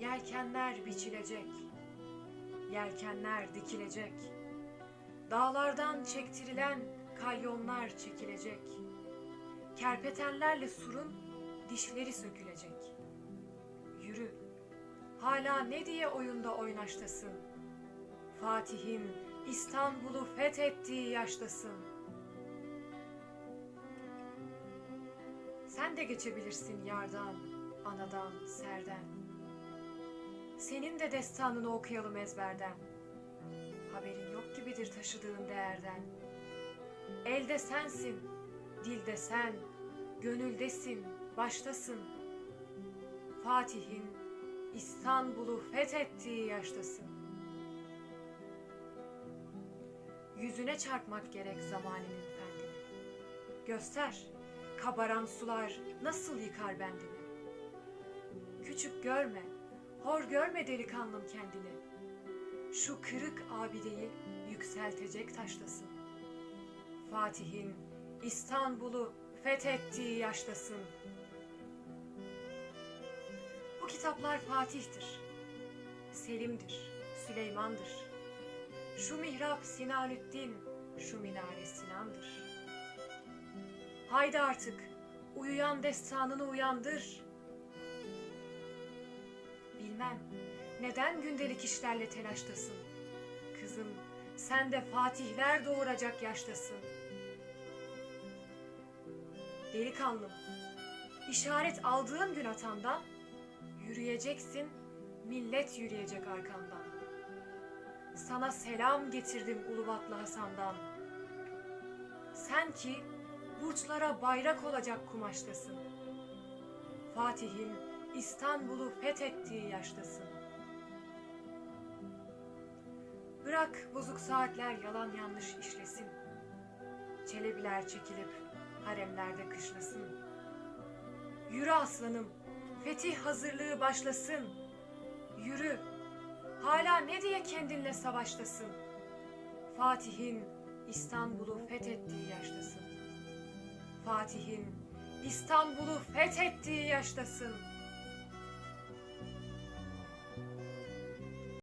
Yelkenler biçilecek, yelkenler dikilecek. Dağlardan çektirilen kalyonlar çekilecek. Kerpetenlerle surun dişleri sökülecek. Yürü, hala ne diye oyunda oynaştasın? Fatih'in İstanbul'u fethettiği yaştasın. Sen de geçebilirsin yardan, anadan, serden. Senin de destanını okuyalım ezberden. Haberin yok gibidir taşıdığın değerden. Elde sensin, dilde sen, gönüldesin, baştasın. Fatih'in İstanbul'u fethettiği yaştasın. Yüzüne çarpmak gerek zamanının fendini. Göster, kabaran sular nasıl yıkar bendini. Küçük görme, hor görme delikanlım kendini. Şu kırık abideyi yükseltecek taştasın. Fatih'in İstanbul'u fethettiği yaştasın. Bu kitaplar Fatih'tir. Selim'dir, Süleyman'dır. Şu mihrap Sinanüddin, şu minare Sinan'dır. Haydi artık, uyuyan destanını uyandır. Bilmem, neden gündelik işlerle telaştasın? Kızım, sen de fatihler doğuracak yaştasın. Delikanlım, işaret aldığın gün atandan, yürüyeceksin, millet yürüyecek arkandan. Sana selam getirdim Ulubatlı Hasan'dan. Sen ki burçlara bayrak olacak kumaştasın. Fatih'in İstanbul'u fethettiği yaştasın. Bırak bozuk saatler yalan yanlış işlesin. Çelebiler çekilip haremlerde kışlasın. Yürü aslanım, fetih hazırlığı başlasın. Yürü, hala ne diye kendinle savaştasın? Fatih'in İstanbul'u fethettiği yaştasın. Fatih'in İstanbul'u fethettiği yaştasın.